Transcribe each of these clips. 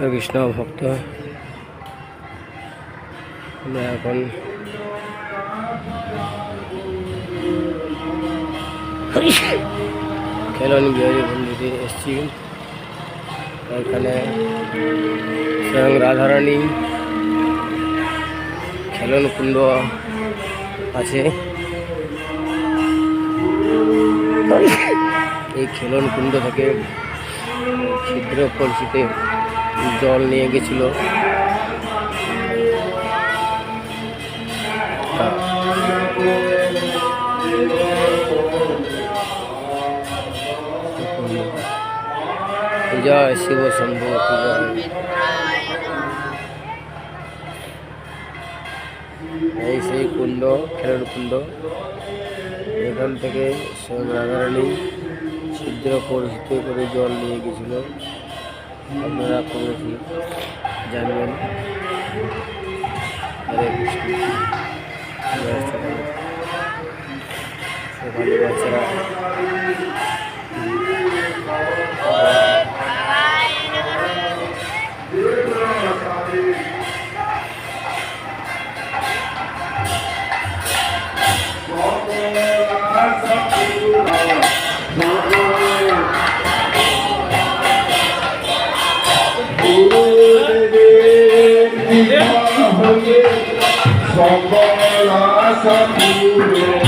কৃষ্ণ ভক্ত। আমরা এখন খেলন বিহারী মন্দিরে এসেছি। এখানে স্বয়ং রাধারানী খেলন কুণ্ড আছে। এই খেলন কুণ্ড থেকে ছিদ্র কলসিতে জল নিয়ে গেছিল। জয় শিব শম্ভু এই সেই কুণ্ড খেলার কুণ্ড। এখান থেকে স্বয়ং রাধারানী ছিদ্র পরিচিত করে জল নিয়ে গেছিল। আপনারা কমেছি জানবেন হরে কৃষ্ণ জয় আশা পূরণ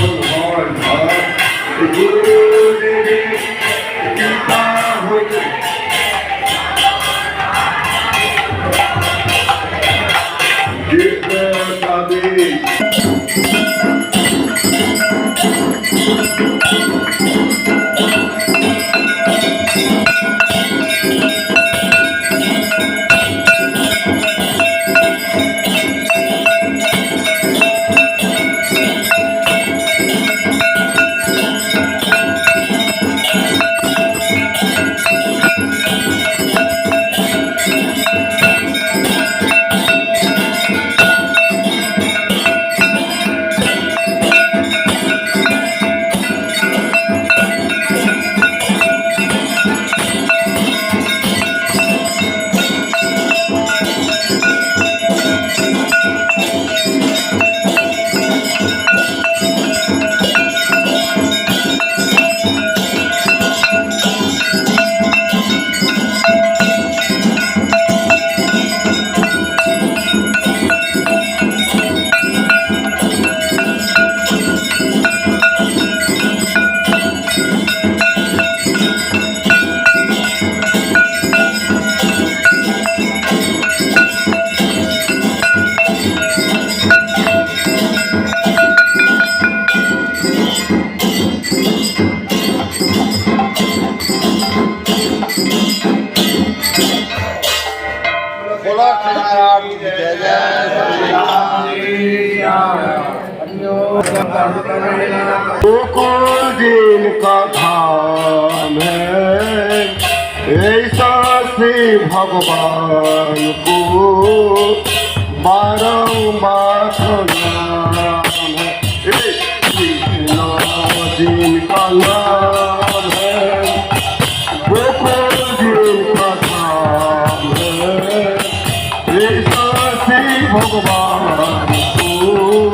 ऐसा श्री भगवान को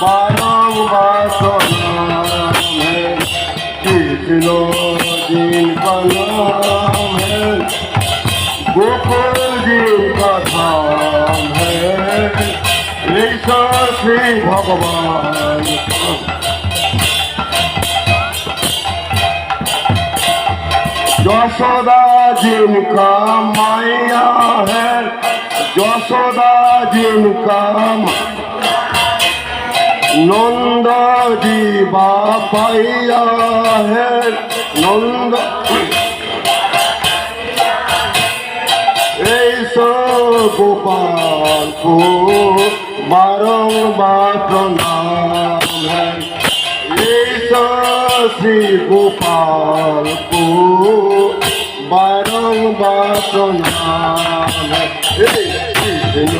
बारंबार प्रणाम है कृष्ण दिन का नाम है गोकुल दिन का धाम है ऐसा श्री भगवान का যশোদা जिनका माया है যশোদাজিন কাম নন্দ জীবা পাইয়া হে নন্দ এই গোপাল বারংবার প্রণাম হ্যাঁ এই শ্রী গোপাল বারংবার প্রণাম কৃষ্ণ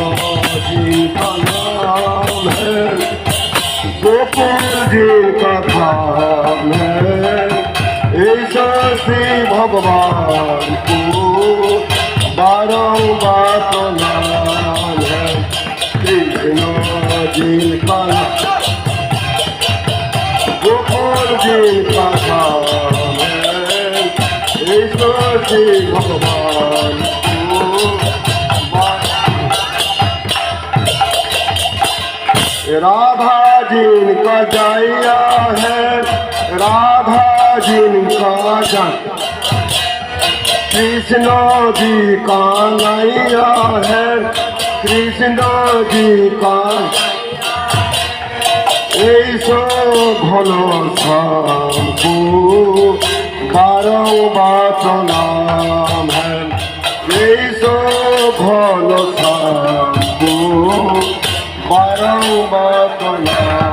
চিন্তনাম গোপন যে কথা শ্রী ভগবান বারংবার প্রণাম কৃষ্ণ চিন্তনা গোপন যে কথা जी भगवान। राधा जिनका जाया है, राधा जिनका जा कृष्ण जी का नैया है, कृष्ण जी का। ऐसो घन বারো বাত নাম এই ভল থাকব বারো বাত নাম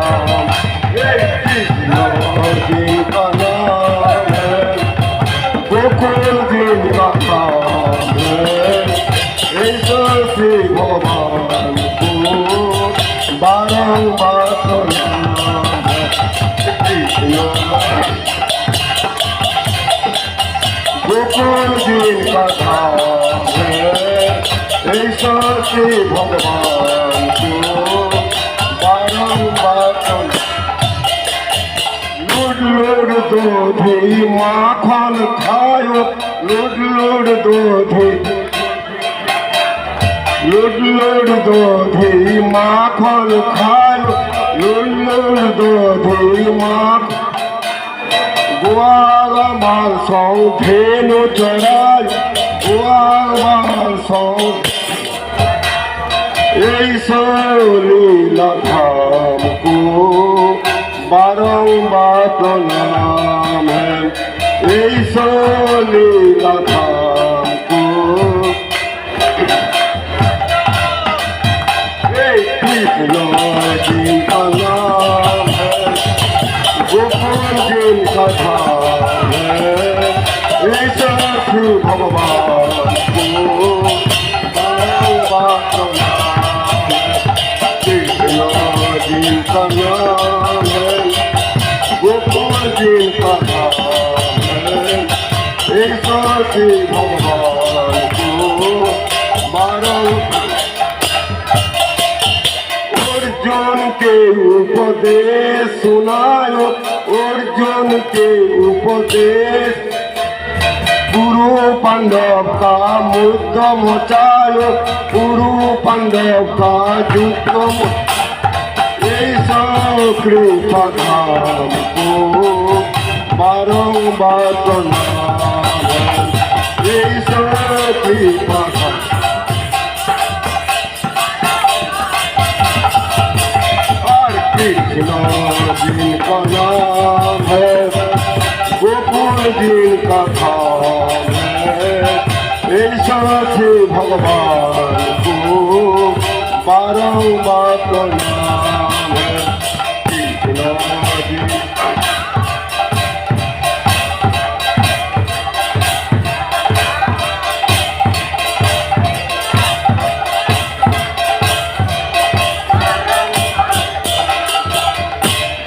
সর্দির কথা এই সর্দি ভগবান বারংবার লুডলুড দুধি মাখন খায় লুডলুড দুধি লুডলুড দুধি মাখন খায় লুডলুড দুধি মাখন মাখ গোয়াল মাংস ধেনু চড়ায় আমার মাংস এই লীলা ধামকো বারংবার প্রণাম। এই লীলা ধামকো ভগবান কৃষ্ণ কৃষ্ণ গোপাল কৃষ্ণ ভগবান বারণ অর্জুনকে উপদেশ শোনায় অর্জুনকে উপদেশ पांडव का मुद्दा मचायो, गुरु पांडव का युद्ध कृपा धाम को बारंबार प्रणाम कृपा जिनका नाम है, गोकुल जिनका है আছে ভগবান বারো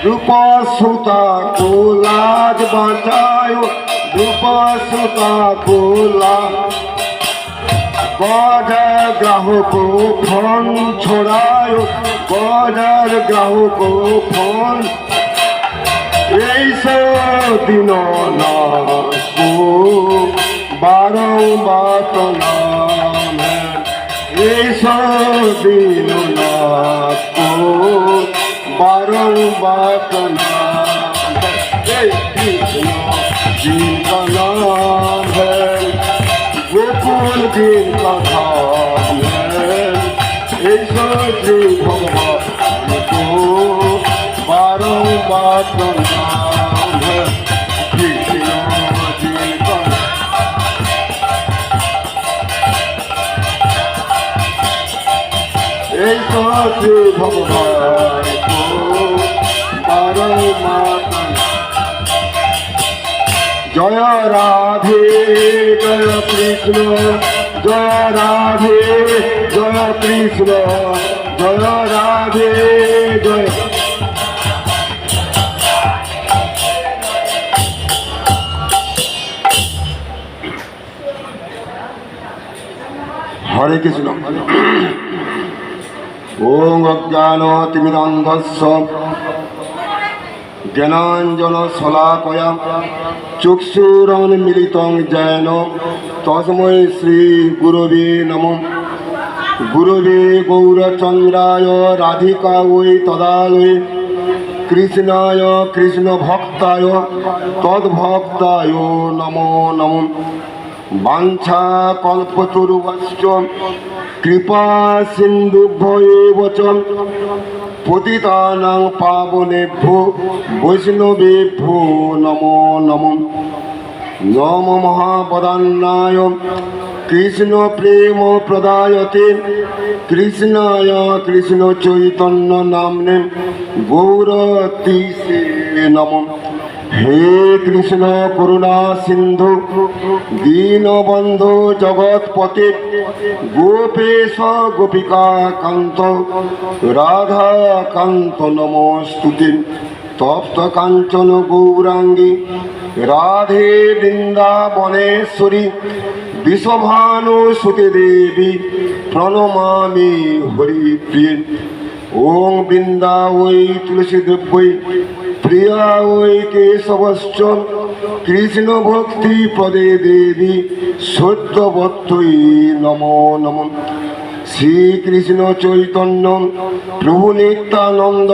রূপা সুতা কোলাজ বাঁচায় রূপা সুতা কোলা বাজার গ্রাহক ফোন ছড়ায় বাজার গ্রাহক ফোন এই দিন বারংবার এই দিন বারংবার প্রণাম সচিব কথা এই সচিব ভগবান তো বারংবার এই সচিব ভগবান তো বারংবার জয় রাধে জয় কৃষ্ণ জয় রাধে জয় কৃষ্ণ জয় রাধে জয়। কৃষ্ণ। ওং অজ্ঞান তিমিরন্ধস্য জ্ঞানাঞ্জন শলাকয়া চক্ষুরন্মিলিতং জয়ন তস্মৈ শ্রী গুরবে নম। গুরবে গৌরচন্দ্রায় রাধিকা ওই তদালয়ে কৃষ্ণায় কৃষ্ণ ভক্তায় তদ্ভক্তায় নমো নমঃ। বাঞ্ছা কল্পতরুবশ্চ কৃপা সিন্ধুভ্য চ। পতিতানাং পাবনেভ্যো বৈষ্ণবেভ্যো নমো নমঃ। নম মহাপদান্নায় কৃষ্ণ প্রেম প্রদায়তে কৃষ্ণায় কৃষ্ণ চৈতন্য গৌরতি গৌরতীসে নম। হে কৃষ্ণ করুণা সিন্ধু, দীনবন্ধু জগৎপতে, গোপেশ গোপিকা কান্ত রাধা কান্ত নমস্তুতে, তপ্ত কাঞ্চন গৌরাঙ্গী, রাধে বৃন্দাবনেশ্বরী বিষভানু সুতে দেবী, প্রণমামি হরিপ্রিয়। ওং বৃন্দা ওই তুলসী দেব্যই প্রিয়া কৃষ্ণ ভক্তি পদে দেবী সত্যবত্তই নমো নমঃ। শ্রীকৃষ্ণ চৈতন্য, প্রভু নিত্যানন্দ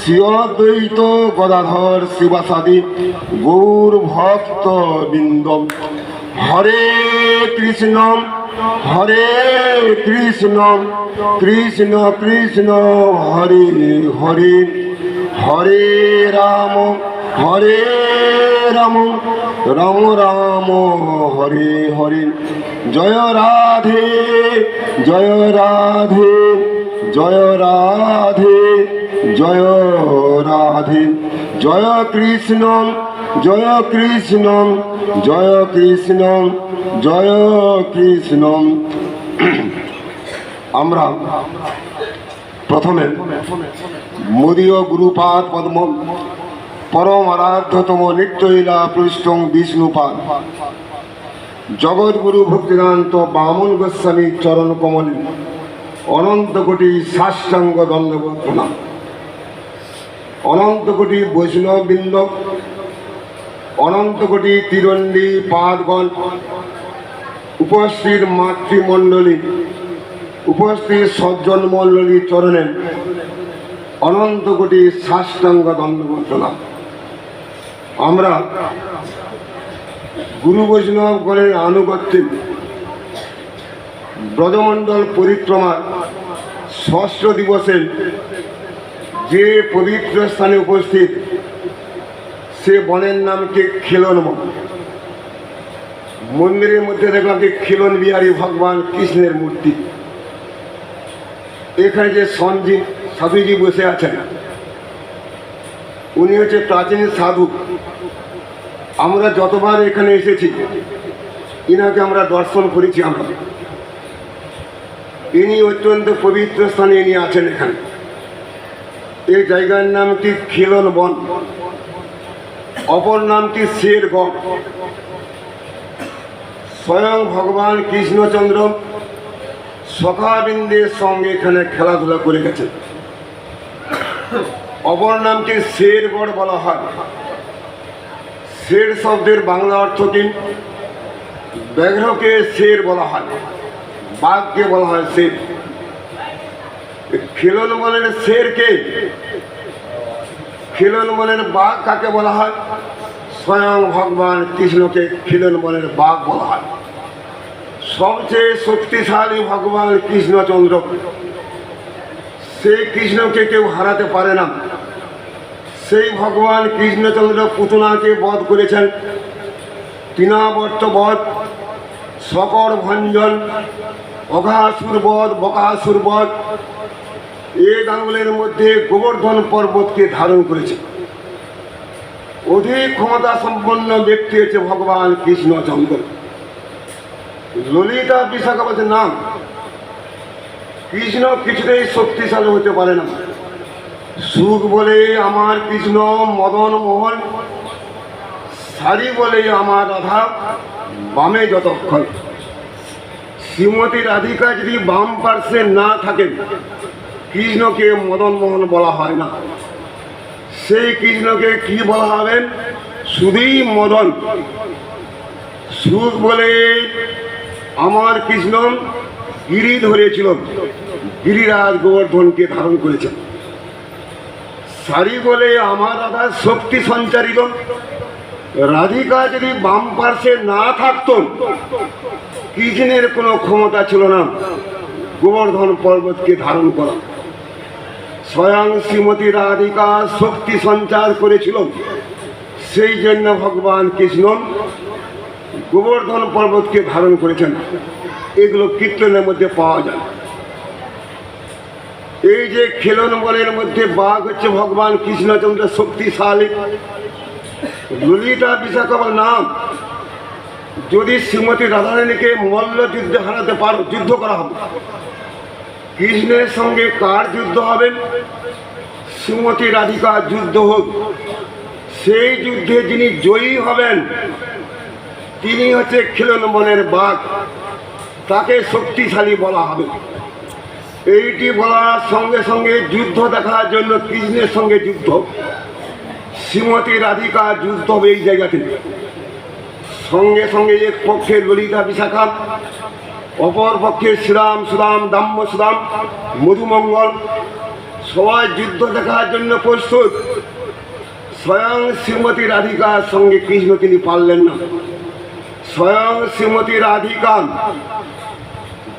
শ্রী অদ্বৈত গদাধর শিবাসাদি, গৌর ভক্ত বৃন্দ হরে কৃষ্ণ হরে কৃষ্ণ কৃষ্ণ কৃষ্ণ, হরে হরে। হরে রাম হরে রাম রাম রাম, হরে হরে। জয় রাধে জয় রাধে জয় রাধে জয় রাধে। জয় কৃষ্ণ জয় কৃষ্ণ জয় কৃষ্ণ জয় কৃষ্ণ। আমরা প্রথমে মোদীয় গুরুপাদ পদ্ম পরম আরাধ্যতম নিত্যলীলা পৃষ্ঠং বিষ্ণুপাদ। জগৎগুরু ভক্তিদান্ত বামন গোস্বামী চরণ কমল, অনন্ত কোটি সাষ্টাঙ্গ দণ্ডবোধ প্রণাম অনন্ত কোটি বৈষ্ণববৃন্দ, অনন্ত কোটি তিরণ্ডী পাদগণ, উপস্থিত মাতৃমণ্ডলী, উপস্থিত সজ্জন মণ্ডলী চরণে অনন্ত কোটি সাষ্টাঙ্গ দণ্ডবোধ আমরা গুরু বৈষ্ণব গণের আনুগত্যে ব্রজমণ্ডল পরিক্রমার ষষ্ঠ দিবসে যে পবিত্র স্থানে উপস্থিত, সে বনের নাম কি খেলন মন্দিরের মধ্যে দেখলাম যে খিলন বিহারী ভগবান কৃষ্ণের মূর্তি। এখানে যে সঞ্জীব সাধুজি বসে আছেন। উনি হচ্ছে প্রাচীন সাধু। আমরা যতবার এখানে এসেছি, ইনাকে আমরা দর্শন করেছি আমরা। ইনি অত্যন্ত পবিত্র স্থানে ইনি আছেন এখানে। এই জায়গার নামটি খিলন বন? অপর নামটি শের শেরগড় স্বয়ং ভগবান কৃষ্ণচন্দ্র সখাবিন্দের সঙ্গে এখানে খেলাধুলা করে গেছেন। অপর নামটি শেরগড় বলা হয়। শের শব্দের বাংলা অর্থ কি? ব্যাঘ্রকে শের বলা হয়, বাঘকে বলা হয় শের। খিলন বলেন শেরকে খিলন বনের বাঘ কাকে বলা হয়? স্বয়ং ভগবান কৃষ্ণকে খিলন বনের বাঘ বলা হয়। সবচেয়ে শক্তিশালী ভগবান কৃষ্ণচন্দ্র। সেই কৃষ্ণকে কেউ হারাতে পারে না। সেই ভগবান কৃষ্ণচন্দ্র পুতনাকে বধ করেছেন। তৃণাবর্ত বধ শকর ভঞ্জন, অঘাসুর বধ, বকাসুর বধ এক আঙুলের মধ্যে গোবর্ধন পর্বতকে ধারণ করেছে। অধিক ক্ষমতা সম্পন্ন ব্যক্তি হচ্ছে ভগবান কৃষ্ণচন্দ্র। ললিতা বিশাখাপতির নাম কৃষ্ণ কিছুতেই শক্তিশালী হতে পারে না। সুখ বলে আমার কৃষ্ণ, মদন, মোহন, শাড়ি বলে আমার রাধা, বামে যতক্ষণ। শ্রীমতী রাধিকা যদি বাম পার্শ্বে না থাকেন, কৃষ্ণকে মদন, মোহন বলা হয় না। সেই কৃষ্ণকে কি বলা হবেন শুধুই মদন। সুখ বলে আমার কৃষ্ণ গিরি ধরেছিল। গিরিরাজ গোবর্ধনকে ধারণ করেছেন। সারি বলে আমার রাধা শক্তি সঞ্চারিত। রাধিকা যদি বাম পার্শ্বে না থাকতো কৃষ্ণের কোনো ক্ষমতা ছিল না। গোবর্ধন পর্বতকে ধারণ করা। স্বয়ং শ্রীমতী রাধিকা শক্তি সঞ্চার করেছিল। সেই জন্য ভগবান কৃষ্ণ গোবর্ধন পর্বতকে ধারণ করেছেন। এগুলো কীর্তনের মধ্যে পাওয়া যায়। এই যে খেলন বলের মধ্যে বাঘ হচ্ছে ভগবান কৃষ্ণচন্দ্র শক্তিশালী। ললিতা বিশাখার নাম। যদি শ্রীমতী রাধারানীকে মল্ল যুদ্ধে হারাতে পারো, যুদ্ধ করা হবে। কৃষ্ণের সঙ্গে কার যুদ্ধ হবে? শ্রীমতী রাধিকা যুদ্ধ হোক। সেই যুদ্ধে যিনি জয়ী হবেন, তিনি হচ্ছে খেলন বনের বাঘ। তাকে শক্তিশালী বলা হবে। এইটি বলার সঙ্গে সঙ্গে যুদ্ধ দেখার জন্য কৃষ্ণের সঙ্গে যুদ্ধ। শ্রীমতী রাধিকা যুদ্ধ হবে এই জায়গাতে। সঙ্গে সঙ্গে এক পক্ষে ললিতা বিশাখা, অপর পক্ষে শ্রীরাম সুরাম দাম্য সুরাম মধুমঙ্গল। সবাই যুদ্ধ দেখার জন্য প্রস্তুত। স্বয়ং শ্রীমতী রাধিকার সঙ্গে কৃষ্ণ তিনি পারলেন না। স্বয়ং শ্রীমতী রাধিকা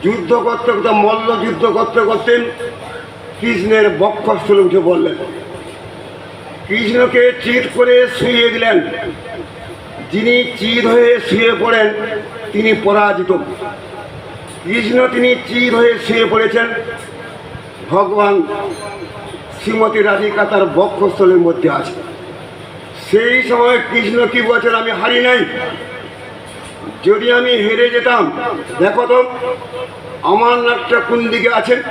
যুদ্ধ করতে করতে, মল্ল যুদ্ধ করতে করতেন কৃষ্ণের বক্ষস্থলে উঠে বললেন কৃষ্ণকে চিৎ করে শুয়ে দিলেন। যিনি চিৎ হয়ে শুয়ে পড়েন, তিনি পরাজিত। কৃষ্ণ তিনি চির হয়ে শুয়ে পড়েছেন। ভগবান শ্রীমতী রাধিকা তার বক্ষস্থলের মধ্যে আছে। সেই সময় কৃষ্ণ কি বলছেন, আমি হারি নাই। যদি আমি হেরে যেতাম, দেখো তো, আমার নাকটা কোন দিকে আছে?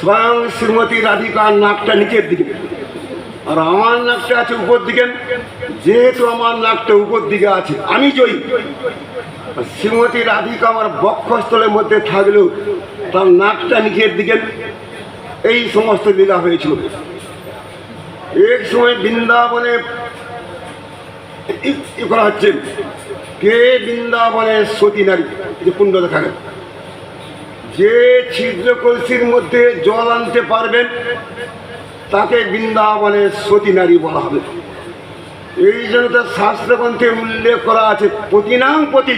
স্বয়ং শ্রীমতী রাধিকার নাকটা নিচের দিকে। আর আমার নাকটা আছে উপর দিকে। যেহেতু আমার নাকটা উপর দিকে আছে, আমি জয়ী। শ্রীমতী রাধিকা আমার বক্ষস্থলের মধ্যে থাকলেও তার নাকটা নিচের দিকে। এই সমস্ত লীলা হয়েছিল। এক সময় বৃন্দাবনে ই- করা হচ্ছে। কে বৃন্দাবনে সতী নারী? যে কুণ্ড দেখা গেল যে ছিদ্র কলসির মধ্যে জল আনতে পারবেন, তাকে বৃন্দাবনের সতী নারী বলা হবে। এই জন্য তার শাস্ত্রগ্রন্থে উল্লেখ করা আছে, পতিনাং পতি,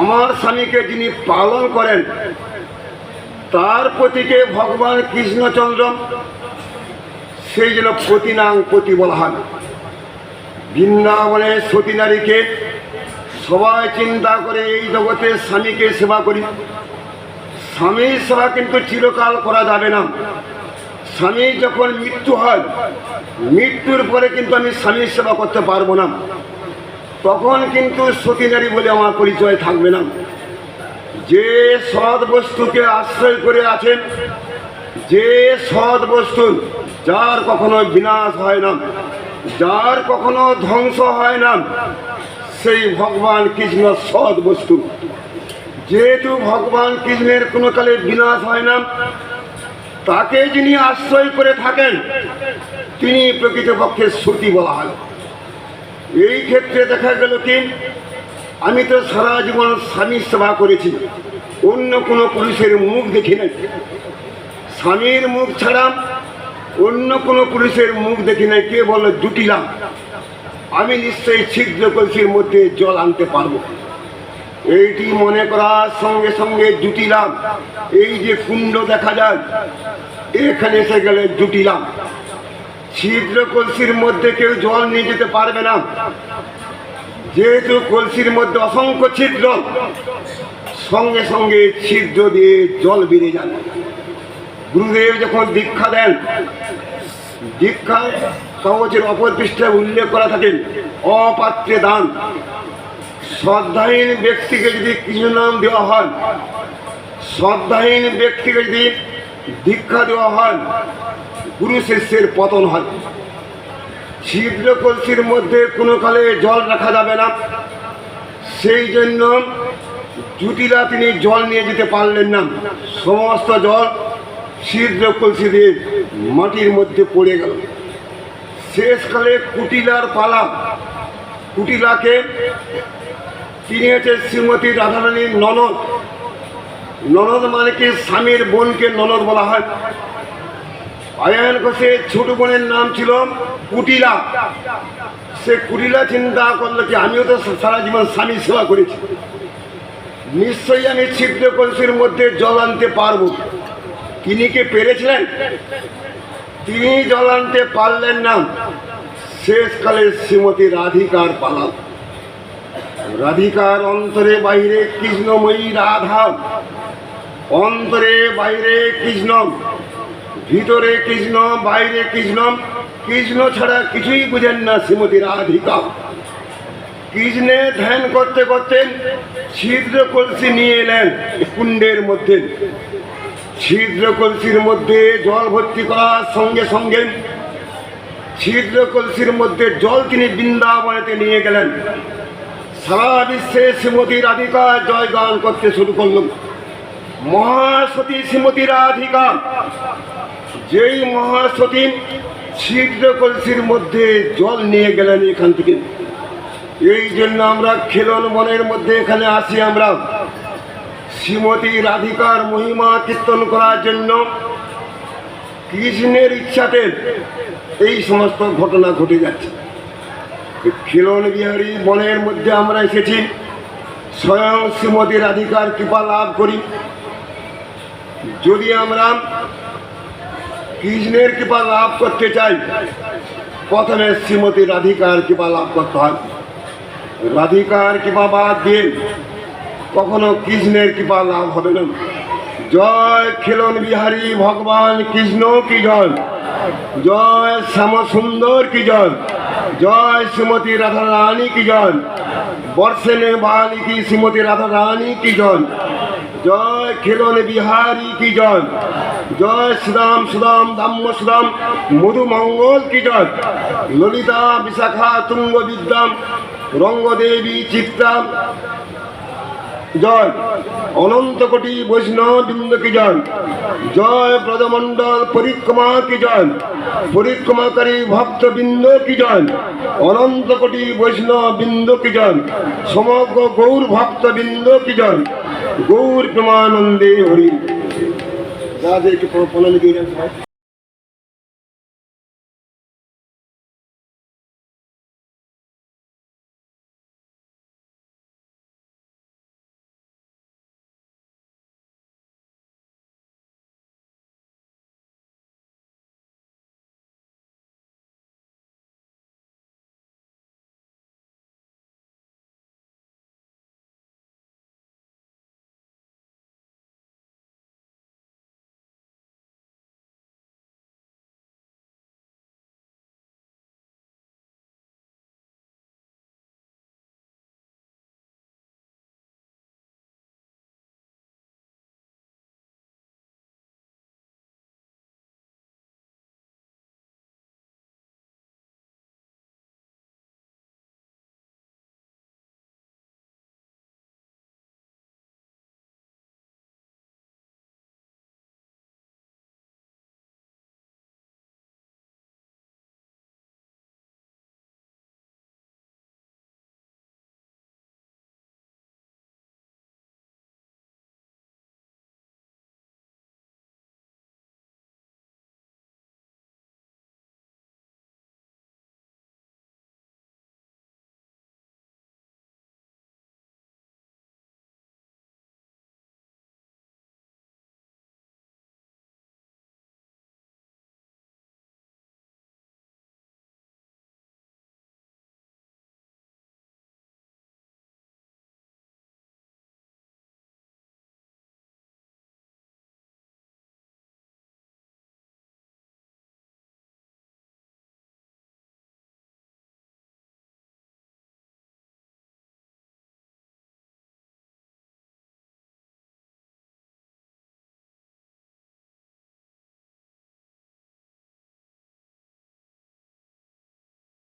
আমার স্বামীকে যিনি পালন করেন, তার প্রতিকে ভগবান কৃষ্ণচন্দ্র, সেই জন্য পতিনাং পতি বলা হয়। বৃন্দাবনের সতী নারীকে সবাই চিন্তা করে এই জগতে স্বামীকে সেবা করি। স্বামীর সেবা কিন্তু চিরকাল করা যাবে না। স্বামী যখন মৃত্যু হয়, মৃত্যুর পরে কিন্তু আমি স্বামীর সেবা করতে পারব না। তখন কিন্তু সতী নারী বলে আমার পরিচয় থাকবে না। যে সৎ বস্তুকে আশ্রয় করে আছেন, যে সৎ বস্তু যার কখনো বিনাশ হয় না, যার কখনো ধ্বংস হয় না সেই ভগবান কৃষ্ণ সৎ বস্তু। যেহেতু ভগবান কৃষ্ণের কোনো কালে বিনাশ হয় না, তাকে যিনি আশ্রয় করে থাকেন, তিনি প্রকৃতপক্ষে শ্রুতি বলা হয়। এই ক্ষেত্রে দেখা গেল কি, আমি তো সারা জীবন স্বামীর সেবা করেছি, অন্য কোনো পুরুষের মুখ দেখি নাই। স্বামীর মুখ ছাড়া অন্য কোনো পুরুষের মুখ দেখি নাই কে বলল জুটিলাম আমি নিশ্চয়ই ছিদ্র কলসির মধ্যে জল আনতে পারব। এইটি মনে করার সঙ্গে সঙ্গে জুটিলাম এই যে কুণ্ড দেখা যায়, এখানে এসে গেলে জুটিলাম ছিদ্র কলসির মধ্যে কেউ জল নিয়ে যেতে পারবে না। যেহেতু কলসির মধ্যে অসংখ্য ছিদ্র, সঙ্গে সঙ্গে ছিদ্র দিয়ে জল বেড়ে যায়। গুরুদেব যখন দীক্ষা দেন দীক্ষা কবচের অপর পৃষ্ঠায় উল্লেখ করা থাকেন অপাত্রে দান। শ্রদ্ধাহীন ব্যক্তিকে যদি কিছু নাম দেওয়া হয়, শ্রদ্ধাহীন ব্যক্তিকে যদি দীক্ষা দেওয়া হয়, গুরু শিষ্যের পতন হয়। ছিদ্র কলসির মধ্যে কোনো কালে জল রাখা যাবে না। সেই জন্য জুটিলা তিনি জল নিয়ে যেতে পারলেন না। সমস্ত জল ছিদ্র কলসি দিয়ে মাটির মধ্যে পড়ে গেল। শেষকালে কুটিলার পালা কুটিলাকে তিনি হচ্ছে শ্রীমতী রাধারানীর ননদ। ননদ মানে কি? স্বামীর বোনকে ননদ বলা হয়। আয়ান ঘোষের ছোট বোনের নাম ছিল কুটিলা। সে কুটিলা চিন্তা করল কি, আমিও তো সারা জীবন স্বামী সেবা করেছি। নিশ্চয়ই আমি ছিদ্র কলসির মধ্যে জল আনতে পারব। তিনি কি পেরেছিলেন? তিনি জল আনতে পারলেন না। শেষকালে শ্রীমতী রাধিকার পালা রাধিকার অন্তরে বাইরে কৃষ্ণময়ী রাধা। অন্তরে বাইরে কৃষ্ণ। ভিতরে কৃষ্ণ, বাইরে কৃষ্ণ। কৃষ্ণ ছাড়া কিছুই বুঝেন না শ্রীমতী রাধিকা। কৃষ্ণে ধ্যান করতে করতে ছিদ্র কলসি নিয়ে এলেন কুণ্ডের মধ্যে। ছিদ্র কলসির মধ্যে জল ভর্তি করার সঙ্গে সঙ্গে ছিদ্র কলসির মধ্যে জল তিনি বৃন্দাবনেতে নিয়ে গেলেন। সারা বিশ্বে শ্রীমতী রাধিকা জয়গান করতে শুরু করলেন। মহাসতী শ্রীমতী রাধিকা, যেই মহাসতী ছিদ্র কলসির মধ্যে জল নিয়ে গেলেন এখান থেকে। এই জন্য আমরা খেলন বনের মধ্যে এখানে আসি আমরা। শ্রীমতী রাধিকার মহিমা কীর্তন করার জন্য কৃষ্ণের ইচ্ছাতে এই সমস্ত ঘটনা ঘটে যাচ্ছে। খিলন বিহারী বনের মধ্যে আমরা এসেছি। স্বয়ং শ্রীমতী রাধিকার কৃপা লাভ করি। যদি আমরা কৃষ্ণের কৃপা লাভ করতে চাই, প্রথমে শ্রীমতী রাধিকার কৃপা লাভ করতে হয়। রাধিকার কৃপা বাদ দিয়ে কখনো কৃষ্ণের কৃপা লাভ হবে না। জয় খেলন বিহারী ভগবান কৃষ্ণ কি জয়? জয় শ্যাম সুন্দর কি জয়? জয় শ্রীমতী রাধা রানী কি জয়? বর্ষেনে বালিকি শ্রীমতী রাধা রানী কি জয়? জয় খেলন বিহারী কি জয়? জয় সুদাম সুদাম দাম্য সুদাম মধু মঙ্গল কি জয়? ললিতা বিশাখা তুঙ্গ বিদ্যাম রঙ্গদেবী চিত্রা জয়। অনন্ত কোটি বৈষ্ণব বৃন্দ কি জয়? জয় ব্রজমণ্ডল পরিক্রমা কি জয়? পরিক্রমাকারী ভক্ত বৃন্দ কি জয়? অনন্ত কোটি বৈষ্ণব বৃন্দ কি জয়? সমগ্র গৌর ভক্ত বৃন্দ কি জয়? গৌর প্রেমানন্দে হরি। যাদেরকে প্রণালী দিয়ে